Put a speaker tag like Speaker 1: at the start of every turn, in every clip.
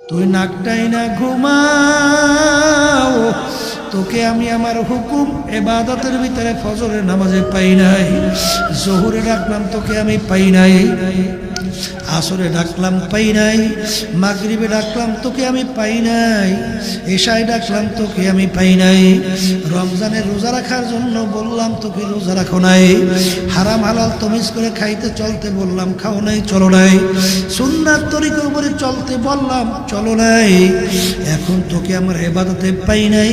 Speaker 1: তুই নাকটাই না ঘুমাও। তোকে আমি আমার হুকুম এবাদতের ভিতরে ফজরের নামাজে পাই নাই। জহুরে ডাকলাম তোকে আমি পাই নাই। আসরে ডাকলাম, পাই নাই। মাগরিবে ডাকলাম, তোকে আমি পাই নাই। এশায় ডাকলাম, তোকে আমি পাই নাই। রমজানের রোজা রাখার জন্য বললাম, তোকে রোজা রাখো নাই। হারাম হালাল তমিজ করে খাইতে চলতে বললাম, খাও নাই, চলো নাই। সুন্নার তরিকার উপরে চলতে বললাম, চলো নাই। এখন তোকে আমার এবাদতে পাই নাই।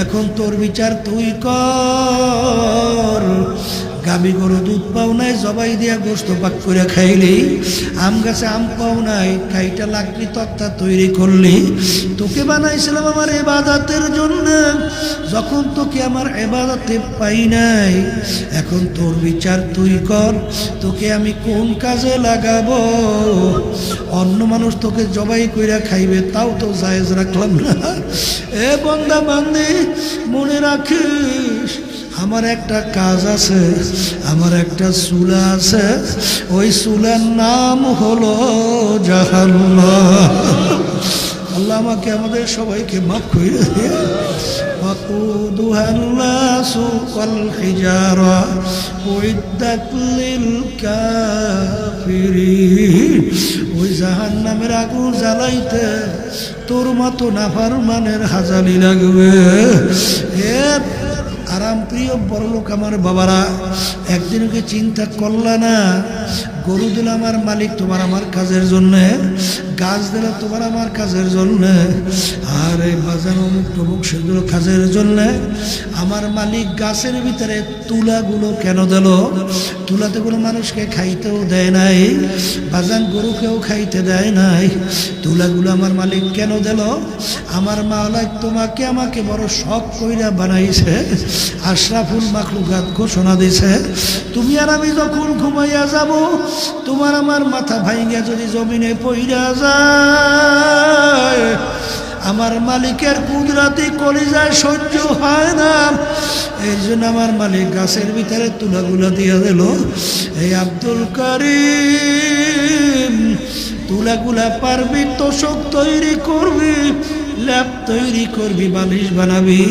Speaker 1: এখন তোর বিচার তুই কর। গাবি গরু দুধ পাও নাই, জবাই দিয়া গোস্ত পাক করে খাইলি। আম গাছে আম পাও নাই কাইটা লাকড়ি তক্তা তৈরি করলি। তোকে বানাইছিলাম আমার এবাদাতের জন্য, যখন তোকে আমার এবাদাতে পাই নাই। এখন তোর বিচার তুই কর, তোকে আমি কোন কাজে লাগাবো? অন্য মানুষ তোকে জবাই কইরা খাইবে, তাও তো জায়েজ রাখলাম না। এ বন্দা বান্দি, মনে রাখিস আমার একটা কাজ আছে আমার একটা চুলা আছে ওই চুলার নাম হলো জাহান্নাম আল্লাহ আমাকে আমাদের সবাইকে মাফ করে দিয়ে وقودها الناس والحجارة أعدت للكافرين ওই জাহান নামের আগুন জ্বালাইতে তোর মতো নাফার মানের হাজালি লাগবে এ আরাম প্রিয় বড় লোক আমার বাবারা, একদিন ওকে চিন্তা করলা না, গরু দিল আমার মালিক তোমার আমার কাজের জন্যে। গাছ দিল তোমার আমার কাজের জন্যে, আর এই বাজার অমুক টমুক সেগুলো কাজের জন্যে। আমার মালিক গাছের ভিতরে তুলাগুলো কেন দিল? তুলাতে কোনো মানুষকে খাইতেও দেয় নাই বাজান গরুকেও খাইতে দেয় নাই। তুলাগুলো আমার মালিক কেন দিল? আমার মালাক তোমাকে আমাকে বড় শখ কইরা বানাইছে, আশরাফুল মাখলুকাত ঘোষণা দিছে, তুমি আর আমি যখন ঘুমাইয়া যাব, তোমার আমার মাথা ভাইঙ্গা যদি জমিনে পইরা যায়। আমার মালিকের কুদরাতি কলিজায় সহ্য হয় না। এই জন্য আমার মালিক গাছের ভিতরে তুলাগুলো দিয়ে দিল। এই আব্দুল করিম, তুলাগুলা পারবি, তোষক তৈরি করবি, ল্যাপ তৈরি করবি, বালিশ বানাবি।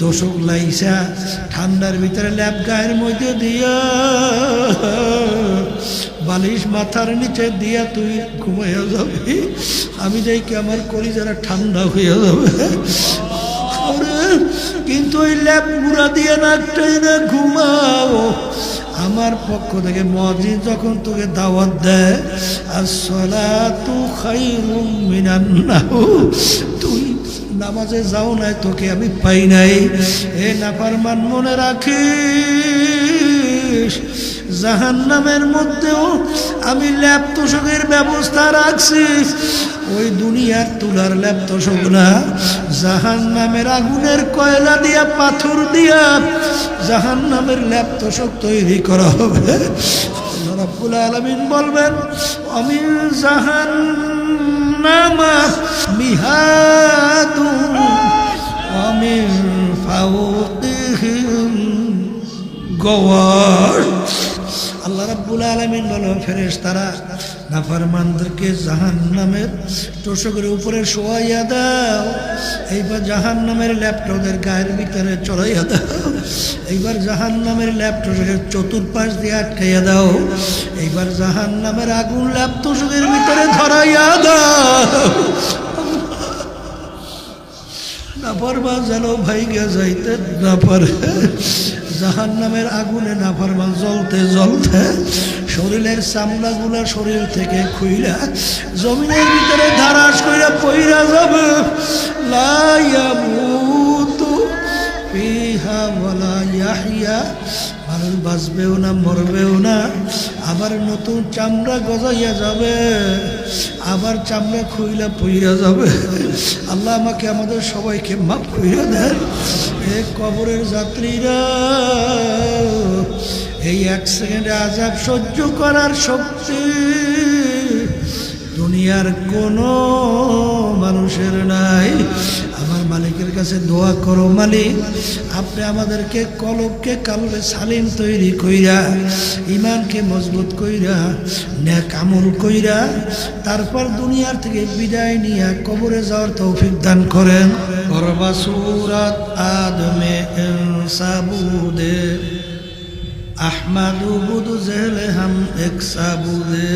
Speaker 1: তোষক লাইসা ঠান্ডার ভিতরে ল্যাপ গায়ের মধ্যে দিয়া বালিশ মাথার নিচে দিয়া তুই ঘুমাইয়া যাবি। আমি দেখি আমার কলিজারা ঠান্ডা হয়ে যাবে? কিন্তু ওই ল্যাপ গুড়া দিয়ে নাকটাই না ঘুমাও। আমার পক্ষ থেকে মসজিদ যখন তোকে দাওয়াত দেয়, আসসালাতু খাইরুম মিনান নাহু। তুই নামাজে যাও নাই, তোকে আমি পাই নাই। এ নাফারমান মনে রাখিস জাহান্নামের মধ্যেও আমি ল্যাপ তোষকের ব্যবস্থা রাখছি। ওই দুনিয়ার তুলার ল্যাপ তোষক না জাহান্নামের আগুনের কয়লা দিয়া, পাথর দিয়া জাহান্নামের ল্যাপ তোষক তৈরি করা হবে। রব্বুল আলমিন বলবেন আমি জাহান্নামা মিহাদুন অমিন ফাউকিহিম গওয়ার। আল্লাহ রাব্বুল আলামিন বলো ফেরেশ তারা নাফরমানদেরকে জাহান নামের উপরে শোয়াইয়া দাও। এইবার জাহান নামের ল্যাপটপের গায়ের ভিতরে চড়াইয়া দাও। এইবার জাহান নামের ল্যাপটপের চতুর্পাশ দিয়ে আটকাইয়া দাও। এইবার জাহান নামের আগুন ল্যাপটপের ভিতরে ধরাইয়া দাও। না পারবা যেন ভাইগে যাইতে না পারে। জাহান নামের আগুনে না পারবা জ্বলতে জ্বলতে শরীরের চামড়াগুলা শরীর থেকে খুইলা জমিনের ভিতরে ধারাস কইরা পইরা যাবে। মানুষ বাঁচবেও না, মরবেও না, আবার নতুন চামড়া গজাইয়া যাবে, আবার চামড়া খুইলা পইরা যাবে। আল্লাহ আমাকে, আমাদের সবাইকে মাফ কইরা দেন। এ কবরের যাত্রীরা এই এক সেকেন্ডে আজাব সহ্য করার শক্তি দুনিয়ার কোনো মানুষের নাই। মালিকের কাছে দোয়া করো মালিক, আপনি আমাদেরকে কলবকে কালবে সালিম তৈরি কইরা ইমানকে মজবুত কইরা ন্যাক আমল কইরা, তারপর দুনিয়ার থেকে বিদায় নিয়ে কবরে যাওয়ার তৌফিক দান করেন। সুরাত আদমে সাবুদে আহমাদু বুদু জেহলে হাম এক সাবুদে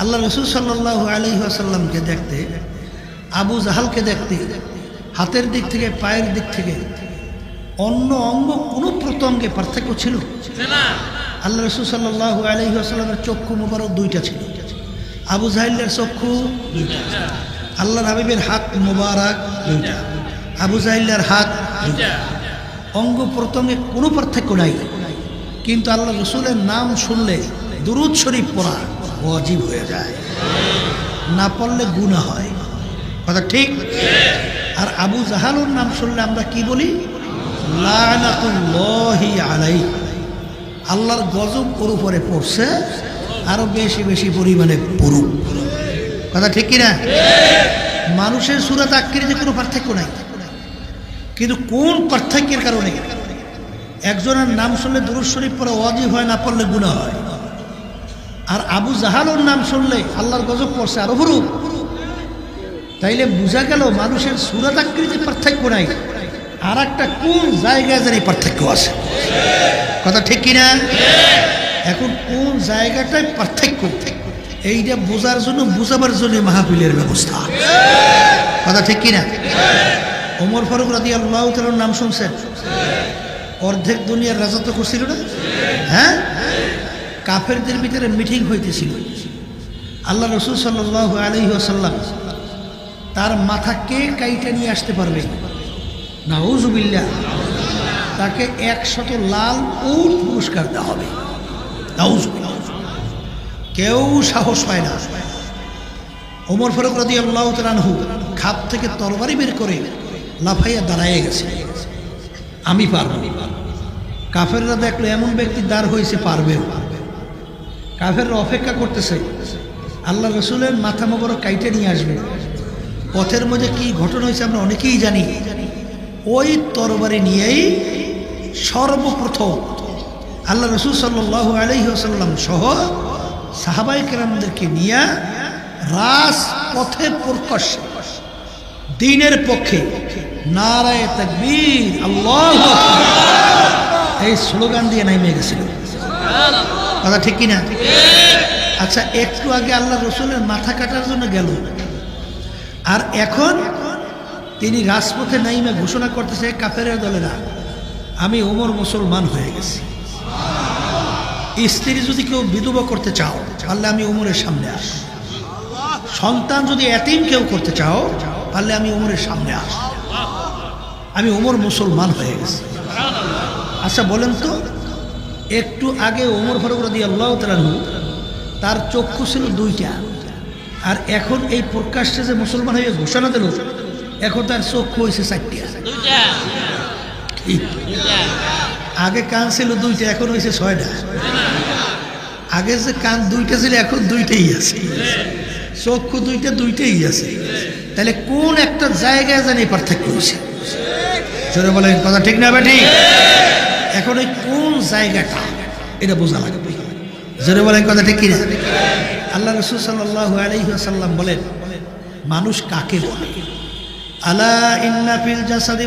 Speaker 1: আল্লাহ রসুল সাল্লাহ আলী আসাল্লামকে দেখতে আবু জাহালকে দেখতে, হাতের দিক থেকে, পায়ের দিক থেকে অন্য অঙ্গ কোনো প্রত্যঙ্গে পার্থক্য ছিল? আল্লাহ রসুল সাল্লাহ আলী আসাল্লামের চক্ষু মুবারক দুইটা ছিল। আবু জাহিলের চক্ষু দুইটা। আল্লাহর হাবিবের হাত মুবারক দুইটা। আবু জাহিল্লার হাত অঙ্গ প্রত্যঙ্গে কোনো পার্থক্য নাই। কিন্তু আল্লাহ রসুলের নাম শুনলে দুরুদ শরীফ পড়া অজীব হয়ে যায়। না পড়লে গুণা হয়। কথা ঠিক? আর আবু জাহালুর নাম শুনলে আমরা কি বলি? আলাই আল্লাহর গজব ওর উপরে পড়ছে, আরও বেশি বেশি পরিমাণে পড়ুক। কথা ঠিক কিনা? মানুষের সুরাত আকৃতি কোনো পার্থক্য নাই। কিন্তু কোন পার্থক্যের কারণে? একজনের নাম শুনলে দুরুদ শরীফ পরে অজীব হয়, না পড়লে গুণা হয়? আর আবু জাহালোর নাম শুনলে আল্লাহর গজব পড়ছে, আরও ভরুক তাইলে বোঝা গেল মানুষের সুরাত আকৃতির পার্থক্য নাই। আর একটা কোন জায়গায় যেন এই পার্থক্য আছে? কথা ঠিক কিনা? এখন কোন জায়গাটায় পার্থক্য? এইটা বোঝার জন্য, বুঝাবার জন্য মাহফিলের ব্যবস্থা। কথা ঠিক কিনা? ওমর ফারুক রাদি আল্লাহ তালার নাম শুনছেন? অর্ধেক দুনিয়ার রাজত্ব করছিল না? হ্যাঁ? কাফেরদের ভিতরে মিটিং হইতেছিল। আল্লাহ রসুল সাল্লাহ আলহি তার মাথা কে কাইটা নিয়ে আসতে পারবে? না নাউজুবিল্লা তাকে একশত লাল উট পুরস্কার দেওয়া হবে। কেউ সাহস পায় না। ওমর ফারুক রাদি আল্লাহ তালানহু খাপ থেকে তরবারি বের করে লাফাইয়া দাঁড়ায় গেছে। আমি পারব কাফেররা দেখল এমন ব্যক্তি দাঁড় হয়েছে পারবেও কাফেররা অপেক্ষা করতেছে আল্লাহ রসুলের মাথা মোবরক কাইটে নিয়ে আসবে। পথের মধ্যে কি ঘটনা হয়েছে আমরা অনেকেই জানি। ওই তরবারি নিয়েই সর্বপ্রথম আল্লাহ রসুল সাল্লাহ আলহিহাসাল্লাম সহ সাহাবাই কেরামদেরকে নিয়ে রাস পথে প্রকাশ্যে দিনের পক্ষে নারায় তাকবীর আল্লাহ এই স্লোগান দিয়ে নাইমে গেছিল। কথা ঠিক কিনা? আচ্ছা একটু আগে আল্লাহ রসুলের মাথা কাটার জন্য গেল। আর এখন তিনি রাজপথে নাইমে ঘোষণা করতেছে কাফের দলেরা, আমি ওমর মুসলমান হয়ে গেছি। স্ত্রী যদি কেউ বিধবা করতে চাও, তাহলে আমি ওমরের সামনে আস। সন্তান যদি এতিম কেউ করতে চাও, তাহলে আমি ওমরের সামনে আস। আমি ওমর মুসলমান হয়ে গেছি। আচ্ছা বলেন তো, একটু আগে ওমর ফারুক রাদি আল্লাহ তার চক্ষু ছিল দুইটা। আর এখন এই প্রকাশ্যে যে মুসলমান হয়ে ঘোষণা দিল এখন তার চক্ষু হয়েছে চারটিয়া? আগে কান ছিল দুইটা এখন হয়েছে ছয়টা। আগে যে কান দুইটা ছিল এখন দুইটাই আছে। চক্ষু দুইটা দুইটাই আছে। তাহলে কোন একটা জায়গায় জানি পার্থক্য হয়েছে জোরে বলেন কথা ঠিক না বেটি এখন ওই কোন জায়গাটা এটা বোঝা লাগবে। জোরে বলেন কথা ঠিক কিনা? আল্লাহ রসুল সাল্লাহ আলহিহাসাল্লাম বলেন, মানুষ কাকে বলে? আলা জাসাদি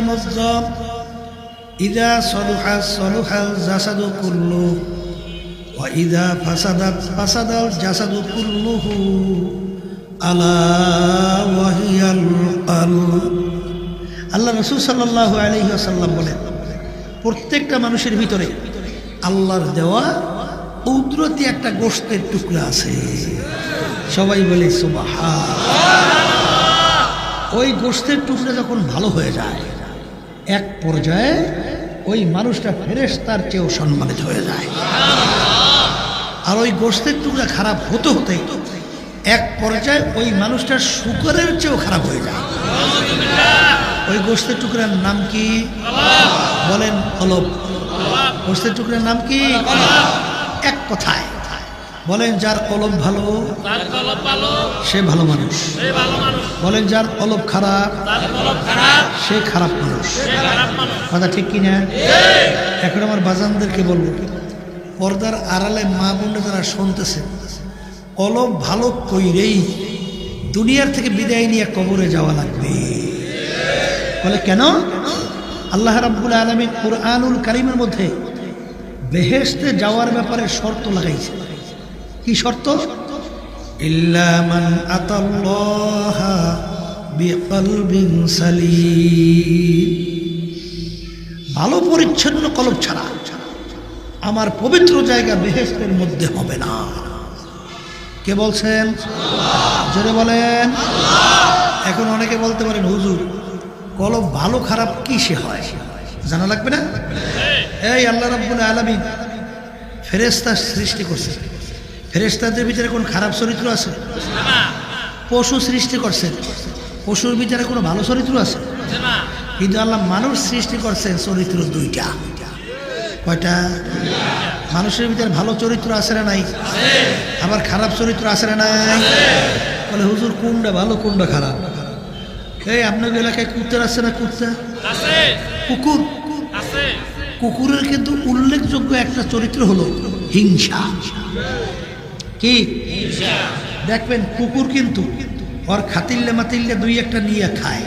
Speaker 1: জাসাদু জাসাদু ওয়াহিয়াল আল্লাহ রসুল সাল্লাহ আলহি আসাল্লাম বলেন, প্রত্যেকটা মানুষের ভিতরে আল্লাহর দেওয়া উদ্রতি একটা গোষ্ঠের টুকরা আছে। সবাই বলে সুবাহা ওই গোষ্ঠের টুকরা যখন ভালো হয়ে যায়, এক পর্যায়ে ওই মানুষটা ফেরেস তার চেয়েও সম্মানিত হয়ে যায়। আর ওই গোষ্ঠের টুকরা খারাপ হতে হতে এক পর্যায়ে ওই মানুষটার শুকরের চেয়েও খারাপ হয়ে যায়। ওই গোষ্ঠের টুকরার নাম কি? বলেন অলপ গোষ্ঠের টুকরার নাম কি? কথায়? বলেন যার কলম ভালো সে ভালো মানুষ। বলেন যার কলব খারাপ সে খারাপ মানুষ। কথা ঠিক কিনা এখন আমার বাজানদেরকে বলব পর্দার আড়ালে মা বোনরা যারা শুনতেছে কলব ভালো কইরেই দুনিয়ার থেকে বিদায় নিয়ে কবরে যাওয়া লাগবে। বলে কেন? আল্লাহ রাব্বুল আলমী কোরআনুল কারিমের মধ্যে বেহেশতে যাওয়ার ব্যাপারে শর্ত লাগাইছে। কি শর্ত? আতাল্লাহ ভালো পরিচ্ছন্ন কলব ছাড়া আমার পবিত্র জায়গা বেহেস্তের মধ্যে হবে না। কে বলছেন? জোরে বলেন। এখন অনেকে বলতে পারেন, হুজুর, কলব ভালো খারাপ কি সে হয়? জানা লাগবে না? এই আল্লাহ রাব্বুল আলামিন ফেরেস্তা সৃষ্টি করছে। ফেরেস্তাদের ভিতরে কোন খারাপ চরিত্র আছে? পশু সৃষ্টি করছেন পশুর ভিতরে কোনো ভালো চরিত্র আছে? কিন্তু আল্লাহ মানুষ সৃষ্টি করছেন চরিত্র দুইটা। কয়টা? মানুষের ভিতরে ভালো চরিত্র আছে না নাই? আবার খারাপ চরিত্র আছে না নাই? বলে হুজুর কোনটা ভালো কোনটা খারাপ? এই আপনাদের এলাকায় কুত্তার আছে না কুত্তা? কুকুর? কুকুরের কিন্তু উল্লেখযোগ্য একটা চরিত্র হলো হিংসা। কি? দেখবেন কুকুর কিন্তু ওর খাতিল্লে মাতিল্লে দুই একটা নিয়ে খায়।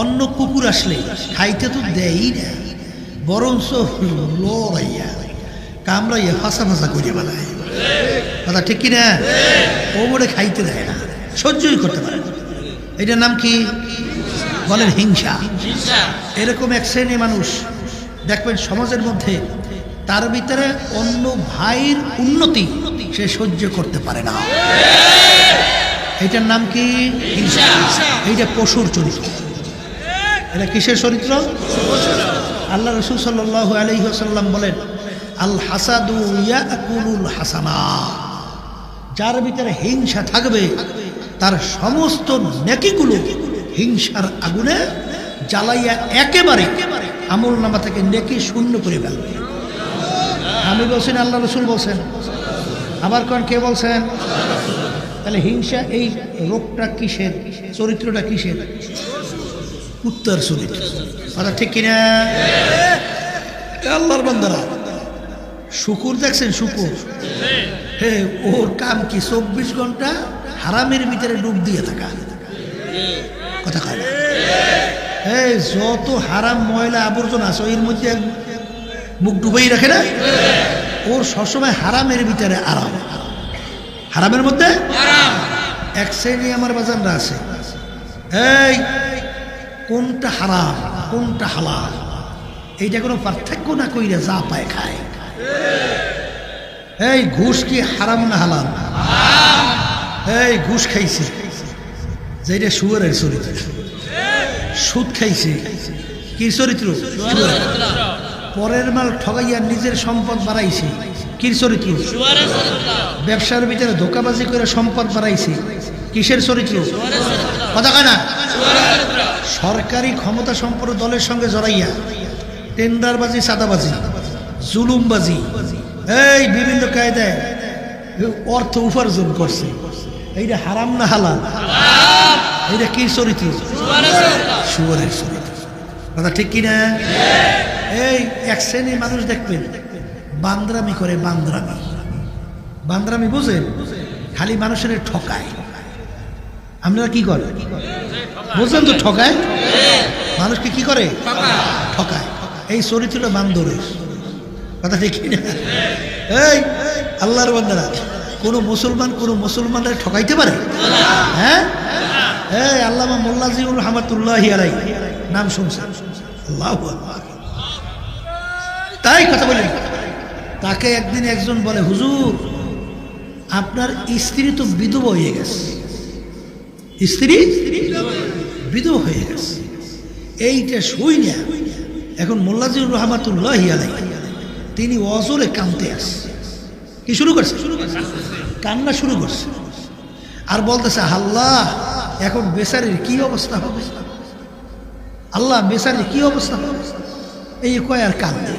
Speaker 1: অন্য কুকুর আসলে খাইতে তো দেয়ই না বরঞ্চ লড়াইয়া কামড়াইয়া ফাঁসা ফাঁসা করে বেলায় কথা ঠিক কিনা? ও বলে খাইতে দেয় না সহ্যই করতে পারে এটার নাম কি? বলেন হিংসা। এরকম এক শ্রেণি মানুষ দেখবেন সমাজের মধ্যে তার ভিতরে অন্য ভাইয়ের উন্নতি সে সহ্য করতে পারে না। এটার নাম কি? এইটা পশুর চরিত্র। এটা কিসের চরিত্র? আল্লাহ রসুল সাল্লাহ আলহিহাসাল্লাম বলেন, আল হাসাদু ইয়াকুলুল হাসানা। যার ভিতরে হিংসা থাকবে, তার সমস্ত নেকিগুলো হিংসার আগুনে জ্বালাইয়া একেবারে আমল নামা থেকে নেকি শূন্য করে ফেলবে। আমি বলছেন আল্লাহ রসুল বলছেন। আবার কোন কে বলছেন? তাহলে হিংসা, এই রোগটা কিসের? চরিত্রটা কিসের? উত্তর চরিত্র। কথা ঠিক কিনা? আল্লাহর বান্দারা, শুকুর দেখছেন, শুকুর? হে, ওর কাম কি? চব্বিশ ঘণ্টা হারামের ভিতরে ডুব দিয়ে থাকা? কথা কয় এই যত হারাম ময়লা আবর্জনা আছে এর মধ্যে মুখ ডুবেই রাখে না? ওর সবসময় হারামের ভিতরে আরাম। হারামের মধ্যে? এক শ্রেণি আমার বাজানরা আছে। এই, কোনটা হারাম, কোনটা হালাল? এইটা কোনো পার্থক্য না কইরা যা পায় খায়। এই, ঘুষ কি হারাম না হালাল? এই, ঘুষ খাইছে। যেটা সুয়ারের চরিত্র সুদ খাইছে। কি চরিত্র? পরের মাল ঠগাইয়া নিজের সম্পদ বাড়াইছে। কি চরিত্র? ব্যবসার ভিতরে ধোকাবাজি করে সম্পদ বাড়াইছে। কিসের চরিত্র? কথা কয় না? সরকারি ক্ষমতা সম্পন্ন দলের সঙ্গে জড়াইয়া টেন্ডারবাজি সাদাবাজি জুলুমবাজি এই বিভিন্ন কায়দায় অর্থ উপার্জন করছে। এইটা হারাম না হালাল? এইটা কি চরিত্র? শুয়ারের চরিত্র। কথা ঠিক কিনা? এই, এক শ্রেণির মানুষ দেখবেন, বান্দ্রামি করে বান্দ্রামি। বান্দ্রামি বুঝেন? খালি মানুষের ঠকায়। আপনারা কি করে বুঝলেন তো ঠকায়? মানুষকে কি করে? ঠকায়। এই চরিত্রটা বান্দরের। কথা ঠিক না এই, আল্লাহর বান্দারা, কোনো মুসলমান কোনো মুসলমানরা ঠকাইতে পারে? হ্যাঁ? এই আল্লামা মোল্লাজিউল রহমতুল্লাহ আলাই নাম শুনছেন? তাই কথা বলি। তাকে একদিন একজন বলে, হুজুর, আপনার স্ত্রী তো বিধবা হয়ে গেছে। স্ত্রী? বিধবা হয়ে গেছে। এইটা শুই না। এখন মোল্লাজিউর রহমাতুল্লাহ আলাই তিনি অজরে কানতে আসছে। কি শুরু করছে? কান্না শুরু করছে। আর বলতেছে, আল্লাহ এখন বেচারির কি অবস্থা হবে? আল্লাহ বেচারির কি অবস্থা হবে? এই কয় আর কান্দে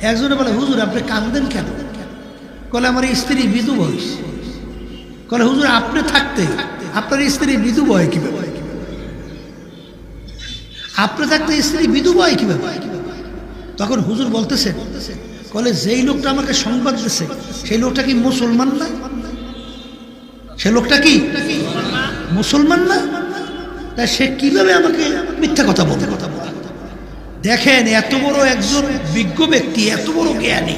Speaker 1: একজনে বলে, হুজুর, আপনি কান্দেন কেন? কলে, আমার স্ত্রী বিধু বয়স। কলে, হুজুর, আপনি থাকতে, আপনার স্ত্রী বিধু বয় কীভাবে? আপনার থাকতে স্ত্রী বিধু বয় কীভাবে? তখন হুজুর বলতেছেন কলে, যেই লোকটা আমাকে সংবাদ দিচ্ছে সেই লোকটা কি মুসলমান না? সে লোকটা কি? মুসলমান না? তা সে কীভাবে আমাকে মিথ্যা কথা বলতে কথা বলে দেখেন, এত বড় একজন বিজ্ঞ ব্যক্তি, এত বড় জ্ঞানী।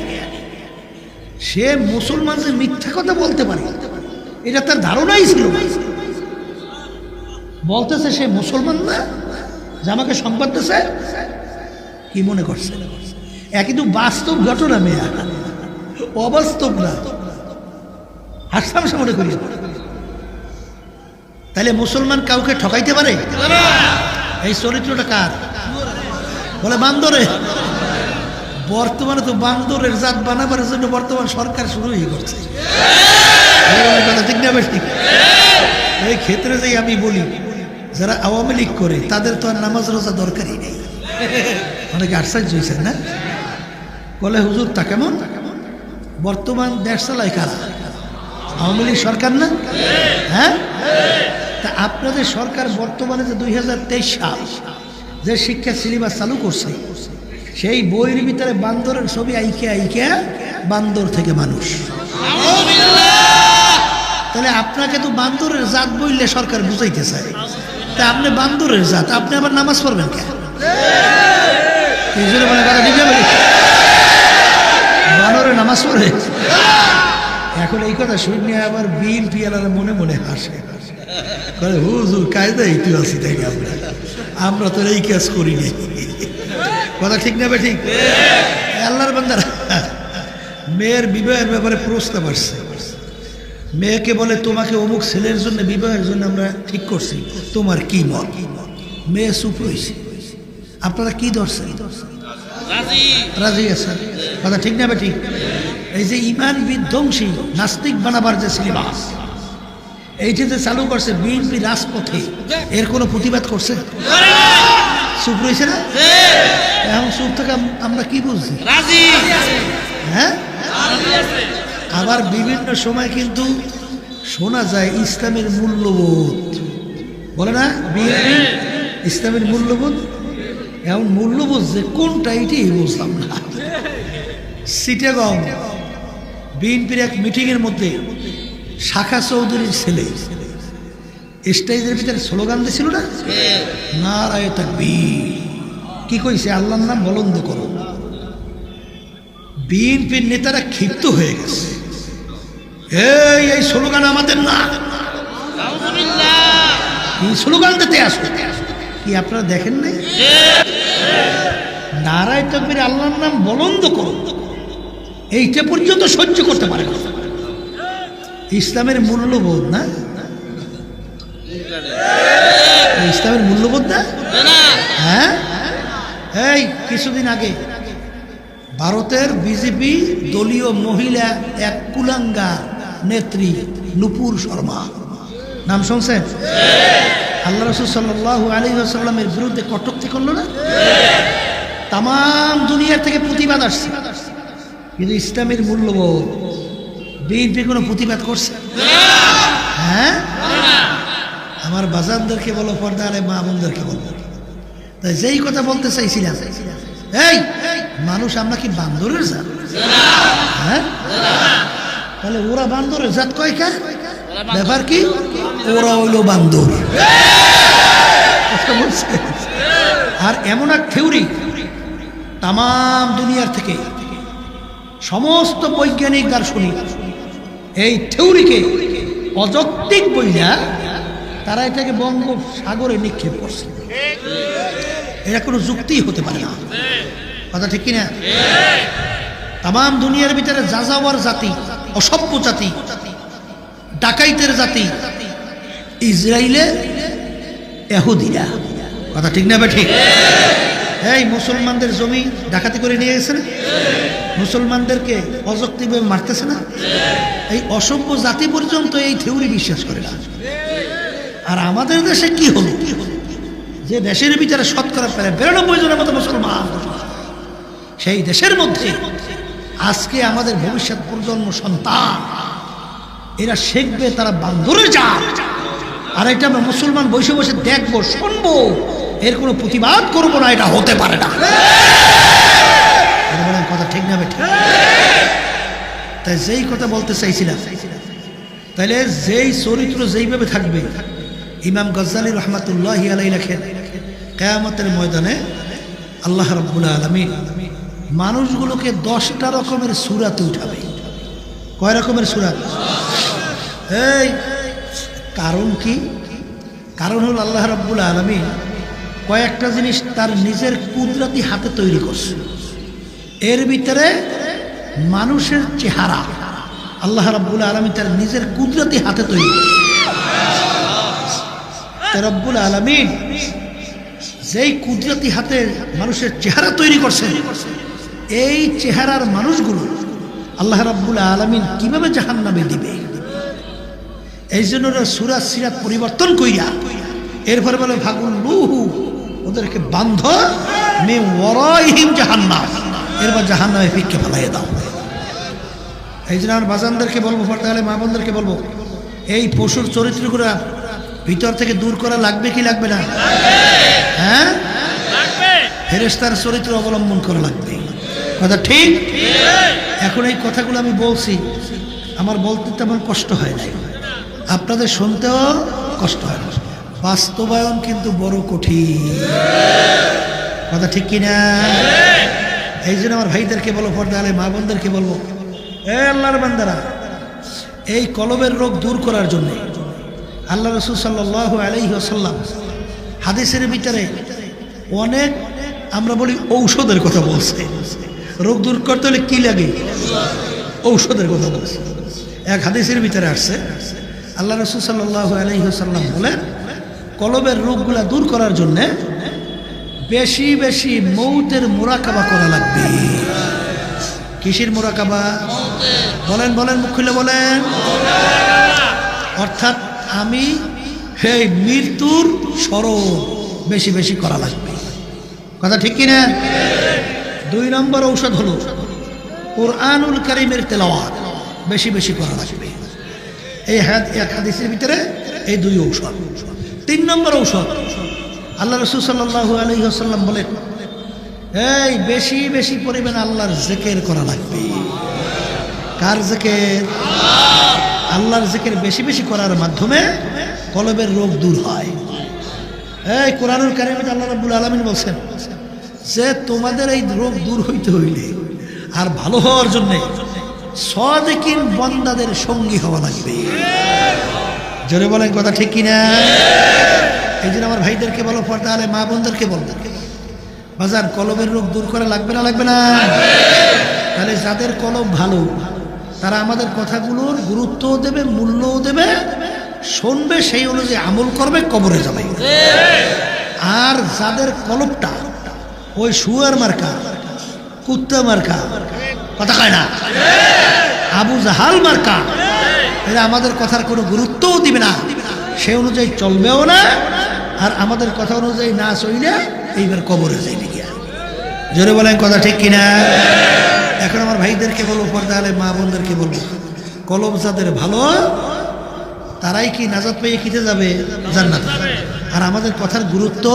Speaker 1: সে মুসলমানদের মিথ্যা কথা বলতে পারে। এটা তার ধারণাই ছিল বলতেছে, সে মুসলমান না? যে আমাকে সংবাদ দিছে। কি মনে করছে? এ কিন্তু বাস্তব ঘটনা, মেয়া। অবাস্তব না। হাসামসা মনে করি তাহলে মুসলমান কাউকে ঠকাইতে পারে? এই চরিত্রটা কার? বলে বান্দরে। বর্তমানে তো বান্দরের জাত বানাবার জন্য বর্তমান সরকার শুরুই করছে। এই ক্ষেত্রে যেই আমি বলি, যারা আওয়ামী লীগ করে, তাদের তো আর নামাজ রোজা দরকারই নেই। অনেকে আশ্চর্য হয়েছে না? বলে হুজুর, তা কেমন? বর্তমান দেশ চালায় কারা? আওয়ামী লীগ সরকার না? হ্যাঁ? তা আপনাদের সরকার বর্তমানে যে দুই হাজার তেইশ সাল, যে শিক্ষা সিলেবাস চালু করছে, সেই বইয়ের ভিতরে বান্দরের ছবি আইকে আইকে বান্দর থেকে মানুষ। তাহলে আপনাকে তো বান্দরের জাত বললে সরকার বুঝাইতে চায়। তা আপনি বান্দরের জাত, আপনি আবার নামাজ পড়বেন কেন? এই বানরে নামাজ পড়ে। এখন এই কথা শুনে আবার বিল পিয়ালারা মনে মনে হাসে। বলে হুজুর কায়দা ইতি আছি তাই আমরা? আমরা তো এই কাজ করিনি কথা ঠিক না ঠিক? আল্লাহর বান্দারা মেয়ের বিবাহের ব্যাপারে প্রস্তাব আসছে। মেয়েকে বলে তোমাকে অমুক ছেলের জন্য বিবাহের জন্য আমরা ঠিক করছি। তোমার কি মত? মেয়ে চুপ রয়েছে। আপনারা কি ধরছেন? রাজি। আছেন? কথা ঠিক না ঠিক? এই যে ইমান বিধ্বংসী নাস্তিক বানাবার যে সিলেবাস এইটা যে চালু করছে বিএনপি রাজপথে এর কোনো প্রতিবাদ করছে? চুপ রয়েছে না? এখন চুপ থেকে আমরা কি বুঝছি? হ্যাঁ? আবার বিভিন্ন সময় কিন্তু শোনা যায় ইসলামের মূল্যবোধ। বলে না? বিএনপি ইসলামের মূল্যবোধ? এমন মূল্যবোধ যে কোনটা এটি বুঝলাম না। সিটাগং বিএনপির এক মিটিংয়ের মধ্যে শাখা চৌধুরীর ছেলে। স্টেজের ভিতরে স্লোগান দিছিল না? নারায় তাকবীর। কি কইছে? আল্লাহর নাম বলন্দ করো। বিএনপির নেতারা ক্ষিপ্ত হয়ে গেছে। এই এই স্লোগান আমাদের না। স্লোগান দিতে আসো। কি আপনারা দেখেন নাই? নারায় তকবির আল্লাহর নাম বলন্দ করো। এইটা পর্যন্ত সহ্য করতে পারে না। ইসলামের মূল্যবোধ না? ইসলামের মূল্যবোধ না? হ্যাঁ? এই, কিছুদিন আগে ভারতের বিজেপি দলীয় মহিলা এক কুলাঙ্গা নেত্রী নুপুর শর্মা। নাম শুনছেন? আল্লাহ রসুল সাল্লাহ আলী আসাল্লামের বিরুদ্ধে কটুক্তি করল না? তাম দুনিয়া থেকে প্রতিবাদ আসছে। কিন্তু ইসলামের মূল্যবোধ বিএনপি কোনো প্রতিবাদ করছে? হ্যাঁ? আমার বাজানদেরকে বলো পর্দা আরে মা বোনদেরকে বলো। তাই যেই কথা বলতে চাইছিলাম, এই, মানুষ আমরা কি বান্দরের জাত? হ্যাঁ? তাহলে ওরা বান্দরের জাত কয়কা ব্যাপার কি? ওরা হইল বান্দর। আর এমন এক থিওরি তাম দুনিয়ার থেকে সমস্ত বৈজ্ঞানিক দার্শনিক এই থিওরিকে অযৌক্তিক বইলা তারা এটাকে বঙ্গোপসাগরে নিক্ষেপ করছে। এটা কোনো যুক্তিই হতে পারে না। কথা ঠিক কিনা? তাম দুনিয়ার ভিতরে যাযাওয়ার জাতি, অসভ্য জাতি, ডাকাইতের জাতি ইসরায়েলে এহুদিরা। কথা ঠিক না বা ঠিক? এই, মুসলমানদের জমি ডাকাতি করে নিয়ে গেছে না? মুসলমানদেরকে অযৌক্তিকভাবে মারতেছে না? এই অসভ্য জাতি পর্যন্ত এই থিওরি বিশ্বাস করে না। আর আমাদের দেশে কি হলো? যে দেশের ভিতরে শতকরা প্রায় বিরানব্বই জনের মতো মুসলমান সেই দেশের মধ্যে আজকে আমাদের ভবিষ্যৎ প্রজন্ম সন্তান, এরা শিখবে, তারা বান্দরের জাত। আর এটা আমরা মুসলমান বসে বসে দেখব, শুনব। এর কোনো প্রতিবাদ করব না, এটা হতে পারে না। কথা ঠিক না বেঠিক তাই যেই কথা বলতে চাইছিলাম, তাইলে যেই চরিত্র যেইভাবে থাকবে, ইমাম গজ্জালি রহমাতুল্লাহ আলাই লেখেন, কেয়ামতের ময়দানে আল্লাহ রব্বুল আলমী মানুষগুলোকে দশটা রকমের সুরাতে উঠাবে। কয় রকমের সুরাত এই, কারণ কি? কারণ হল আল্লাহ রব্বুল আলমী কয়েকটা জিনিস তার নিজের কুদরতি হাতে তৈরি করছে। এর ভিতরে মানুষের চেহারা। আল্লাহ রাব্বুল আলমী তার নিজের কুদরতি হাতে তৈরি করছে। রব্বুল আলমিন যেই কুদরতি হাতে মানুষের চেহারা তৈরি করছে, এই চেহারার মানুষগুলো আল্লাহ রাব্বুল আলমিন কীভাবে জাহান নামে দিবে? এই জন্য ওরা সুরাত পরিবর্তন কইরা এরপরে বলে ভাগুন লুহু ওদেরকে বান্ধ মে ওরাইহিম জাহান্নাম। এরপর জাহান্নামে ফিককে ফেলাইয়ে দাও। এই জন্য বাজানদেরকে বলব তাহলে মা বোনদেরকে বলব, এই পশুর চরিত্রগুলো ভিতর থেকে দূর করা লাগবে কি লাগবে না? হ্যাঁ? ফেরেস্তার চরিত্র অবলম্বন করা লাগবে। কথা ঠিক? এখন এই কথাগুলো আমি বলছি, আমার বলতে তেমন কষ্ট হয় না আপনাদের শুনতেও কষ্ট হয় না। বাস্তবায়ন কিন্তু বড় কঠিন। কথা ঠিক কিনা এই জন্য আমার ভাইদেরকে বলো পর্দা আলে মা বোনদেরকে বলব, এ বান্দারা, এই কলবের রোগ দূর করার জন্য আল্লাহ রসুল সাল্লাহ আসাল্লাম হাদিসের ভিতরে অনেক, আমরা বলি ঔষধের কথা বলছে। রোগ দূর করতে হলে কি লাগে? ঔষধের কথা বলছে। এক হাদিসের ভিতরে আসছে, আল্লাহ রসুল সাল্লাহ আলহিহাসাল্লাম বলেন কলবের রোগগুলা দূর করার জন্যে বেশি বেশি মৌতের মোরাকাবা করা লাগবে। কিসের মোরাকাবা? বলেন বলেন, মুখ খুলে বলেন। অর্থাৎ আমি সেই মৃত্যুর স্মরণ বেশি বেশি করা লাগবে। কথা ঠিক কিনা? দুই নম্বর ঔষধ হলো কোরআনুল করিমের তেলাওয়াত, বেশি বেশি করা লাগবে। এই হাদিসের ভিতরে এই দুই ঔষধ ঔষধ। তিন নম্বর ঔষধ। আল্লাহ রসুল সাল্লাহ আলহিহাসাল্লাম বলেন, এই, বেশি বেশি পরিমাণ আল্লাহর জেকের করা লাগবে। কার জেকের? আল্লাহর জেকের বেশি বেশি করার মাধ্যমে কলবের রোগ দূর হয়। এই, কোরআনুল কারিমে আল্লাহ রাব্বুল আলমিন বলছেন, যে তোমাদের এই রোগ দূর হইতে হইলে আর ভালো হওয়ার জন্যে সদেকিন বন্দাদের সঙ্গী হওয়া লাগবে। জোরে বলেন কথা ঠিক কিনা? এই জন্য আমার ভাইদেরকে বলো পর্দা আলে মা বোনদেরকে বলব বাজার কলমের রোগ দূর করা লাগবে না লাগবে না? তাহলে যাদের কলম ভালো, তারা আমাদের কথাগুলোর গুরুত্বও দেবে, মূল্যও দেবে, শুনবে, সেই অনুযায়ী আমল করবে, কবরে যাবে। আর যাদের কলপটা ওই শুয়ার মার্কা কুত্তা মার্কা, কথা কয় না? আবু জাহাল মার্কা এরা আমাদের কথার কোনো গুরুত্বও দিবে না। সে অনুযায়ী চলবেও না, আর আমাদের কথা অনুযায়ী না চইলে এইবার কবরে যাইবে গিয়া। জোরে বলেন কথা ঠিক কিনা? এখন আমার ভাইদেরকে বলব, পর্দা আলে মা বোনদেরকে বলব, কলম যাদের ভালো, তারাই কি নাজাত পেয়ে কিতে যাবে? জান্নাত আর আমাদের কথার গুরুত্ব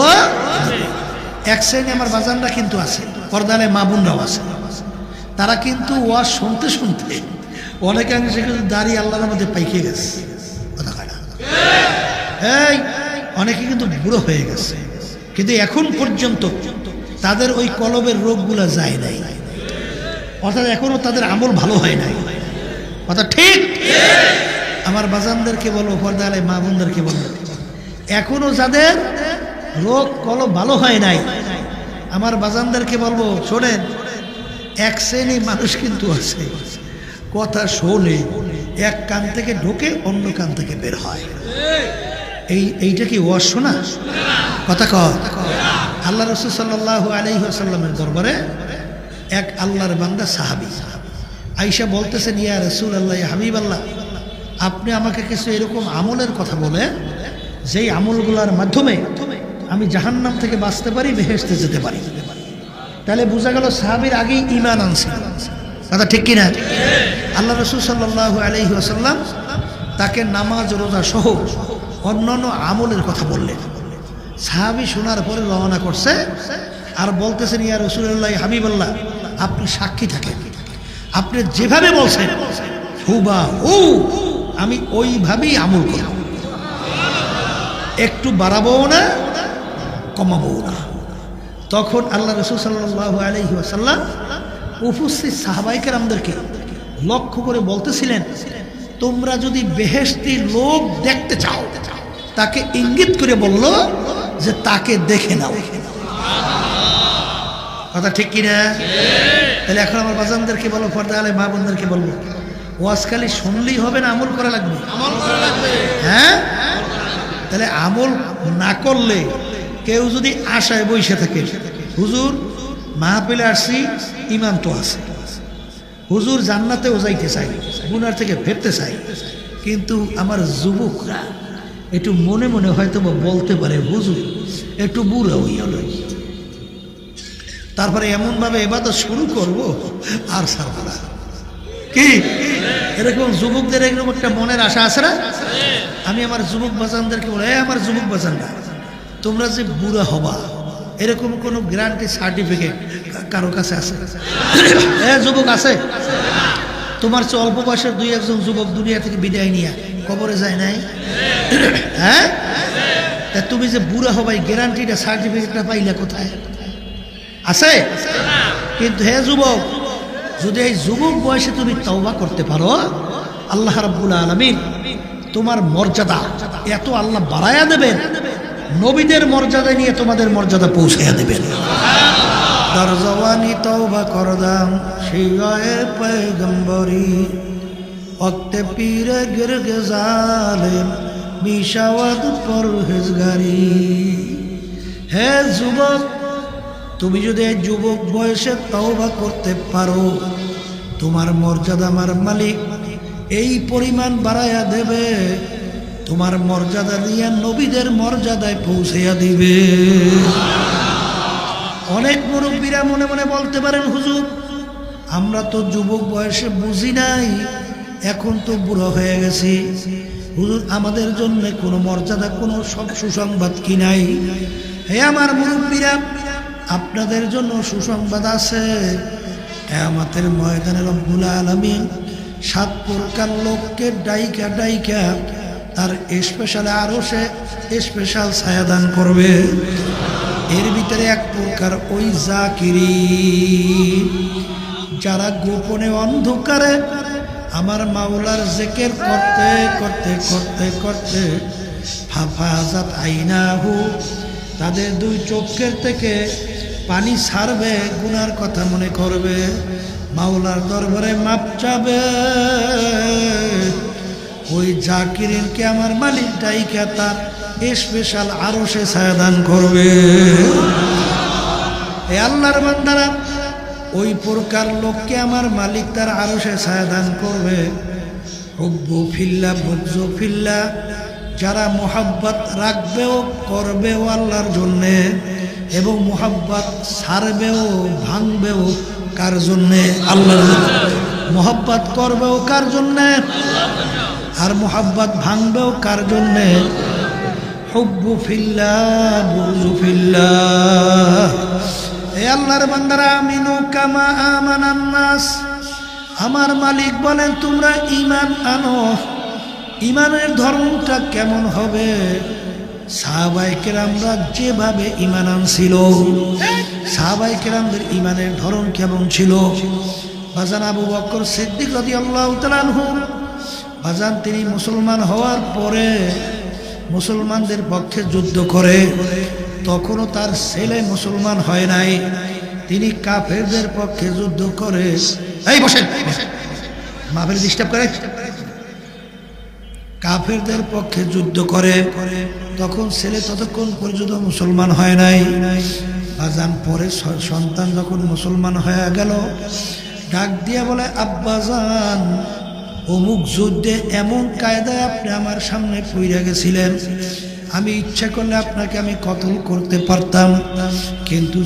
Speaker 1: এক শ্রেণি আমার বাজানরা কিন্তু আছে পর্দালে মা বোনরাও আছে। তারা কিন্তু ওয়াজ শুনতে শুনতে অনেকাংশে কিন্তু দাঁড়িয়ে আল্লাহর মধ্যে পাইকে গেছে। কথা এই, অনেকে কিন্তু বুড়ো হয়ে গেছে। কিন্তু এখন পর্যন্ত তাদের ওই কলবের রোগগুলা যায় নাই। অর্থাৎ এখনও তাদের আমল ভালো হয় নাই। অর্থাৎ ঠিক? আমার বাজানদেরকে বলব পর্দা আলাই মা বোনদেরকে বলব এখনও যাদের রোগ কলব ভালো হয় নাই, আমার বাজানদেরকে বলব, শোনেন, এক শ্রেণি মানুষ কিন্তু আছে। কথা শোনে, এক কান থেকে ঢোকে, অন্য কান থেকে বের হয়। এই, এইটা কি ওয়াজ শোনা? কথা কর আল্লাহ রসুল সাল্লাহ আলহিহাসাল্লামের দরবারে এক আল্লাহর বান্দা সাহাবি। আইসা বলতেছেন, ইয়া রসুল আল্লাহ হাবিব আল্লাহ আপনি আমাকে কিছু এরকম আমলের কথা বলে, যেই আমলগুলোর মাধ্যমে আমি জাহান্নাম থেকে বাঁচতে পারি বেহেস্তে যেতে পারি। তাহলে বোঝা গেল সাহাবির আগেই ইমান আনছে। কথা ঠিক কিনা? আল্লাহ রসুল সাল্লাহ আলহি আসাল্লাম তাকে নামাজ, রোজা সহ অন্যান্য আমলের কথা বললেন। সাহাবি শোনার পরে রওনা করছে আর বলতেছেন, ইয়া রসুল্লাহ হাবিবাল্লাহ, আপনি সাক্ষী থাকেন। আপনি যেভাবে বলছেন হুবা হু আমি ওইভাবেই আমল করব। একটু বাড়াবও না, কমাবও না। তখন আল্লাহ রসুল সাল্লাহ আলহি আসাল্লাম উপস্থিত সাহাবাইকার আমাদেরকে লক্ষ্য করে বলতেছিলেন তোমরা যদি বেহেস্তি লোক দেখতে চাও তাকে ইঙ্গিত করে বলল যে তাকে দেখে নাও। কথা ঠিক কিনা? তাহলে এখন আমার বাজানদেরকে বলো পর্দা আলে মা বোনদেরকে বলব ওয়াজ খালি শুনলেই হবে না আমল করা লাগবে। হ্যাঁ? তাহলে আমল না করলে কেউ যদি আশায় বসে থাকে হুজুর মাহপিলে আসছি ইমান তো আছে। হুজুর জান্নাতেও যাইতে চাই, গুনার থেকে ফেরতে চাই। কিন্তু আমার যুবকরা একটু মনে মনে হয়তো বলতে পারে, হুজুর, একটু বুড়া হইয়া লই। তারপরে এমনভাবে এবাদত শুরু করব, আর সারবো না। কি? এরকম যুবকদের এরকম একটা মনের আশা আছে না? আমি আমার যুবক বাজানদেরকে বলে "এই আমার যুবক বাজানরা, তোমরা যে বুড়া হবা এরকম কোনো গ্যারান্টি সার্টিফিকেট কারও কাছে আছে? হ্যাঁ যুবক আছে? তোমার চেয়ে অল্প বয়সের দুই একজন যুবক দুনিয়া থেকে বিদায় নিয়ে কবরে যায় নাই? হ্যাঁ? তুমি যে বুড়া হবাই গ্যারান্টিটা সার্টিফিকেটটা পাইলে কোথায়? আছে? কিন্তু হে যুবক, যদি এই যুবক বয়সে তুমি তওবা করতে পারো, আল্লাহ রাব্বুল আলামিন তোমার মর্যাদা এত আল্লাহ বাড়ায়া দেবেন। নবীদের মর্যাদা নিয়ে তোমাদের মর্যাদা পৌঁছাইয়া দেবেন। তার জওয়ানি তওবা করদাম, সেই গায়ে পয়গম্বরি। অক্তে পীরে গিরগে জালেম মিশাওয়াদ পরহেজগারি। হে যুবক, তুমি যদি যুবক বয়সে তওবা করতে পারো, তোমার মর্যাদা আমার মালিক, এই পরিমাণ বাড়াইয়া দেবে। তোমার মর্যাদা দিয়ে নবীদের মর্যাদায় পৌঁছাইয়া দিবে। অনেক মুরব্বীরা মনে মনে বলতে পারেন, হুজুর, আমরা তো যুবক বয়সে বুঝি নাই, এখন তো বুড়ো হয়ে গেছি। হুজুর, আমাদের জন্য কোনো মর্যাদা, কোনো সব সুসংবাদ কি নাই? হে আমার মুরব্বীরা, আপনাদের জন্য সুসংবাদ আছে। আমাদের ময়দানে রব্বুল আলমী সাত প্রকার লোককে ডাইকা ডাইকা তার স্পেশাল আরও সে স্পেশাল ছায়াদান করবে। এর ভিতরে এক প্রকার ওই জাকিরি। যারা গোপনে অন্ধকারে আমার মাওলার জেকের করতে করতে করতে করতে ফাফাজাত আইনাহু তাদের দুই চোখের থেকে পানি ছাড়বে, গুনার কথা মনে করবে। মাওলার দরবারে মাপ চাবে। ওই জাকিরিনকে আমার মালিক ডাইকা তার স্পেশাল আরও সে ছায়াদান করবে। আল্লাহর বান্দারা, ওই প্রকার লোককে আমার মালিক তার আরও সে ছায়াদান করবে। হব্বু ফিল্লা বুকজু ফিল্লা, যারা মোহাব্বত রাখবেও, করবেও আল্লাহর জন্যে এবং মোহাব্বত ছাড়বেও, ভাঙবেও কার জন্যে? আল্লাহর মোহাব্বত করবেও কার জন্যে? আর মোহাব্বত ভাঙবেও কার জন্যে? এ কামা আমার মালিক বলেন, তোমরা ইমান আনো। ইমানের ধর্মটা কেমন হবে? সাহাবাইকের আমরা যেভাবে ইমান আনছিল সাহাবাইকের আমাদের ইমানের ধরন কেমন ছিল? বাজান আবু বক্কর সিদ্দিক রদি আল্লাহ তালানহু বাজান, তিনি মুসলমান হওয়ার পরে মুসলমানদের পক্ষে যুদ্ধ করে। তখনও তার ছেলে মুসলমান হয় নাই। তিনি কাফেরদের পক্ষে যুদ্ধ করে। এই বসেন মাফের ডিস্টার্ব করে কাফেরদের পক্ষে যুদ্ধ করে। তখন ছেলে ততক্ষণ পর্যন্ত মুসলমান হয় নাই। আজান পরে সন্তান যখন মুসলমান হয়ে গেল, ডাক দিয়া বলে আব্বাজান অমুক যুদ্ধে এমন কায়দায় আপনি আমার সামনে পইরা গেছিলেন। আমি ইচ্ছা করলে আপনাকে আমি কতল করতে পারতাম, কিন্তু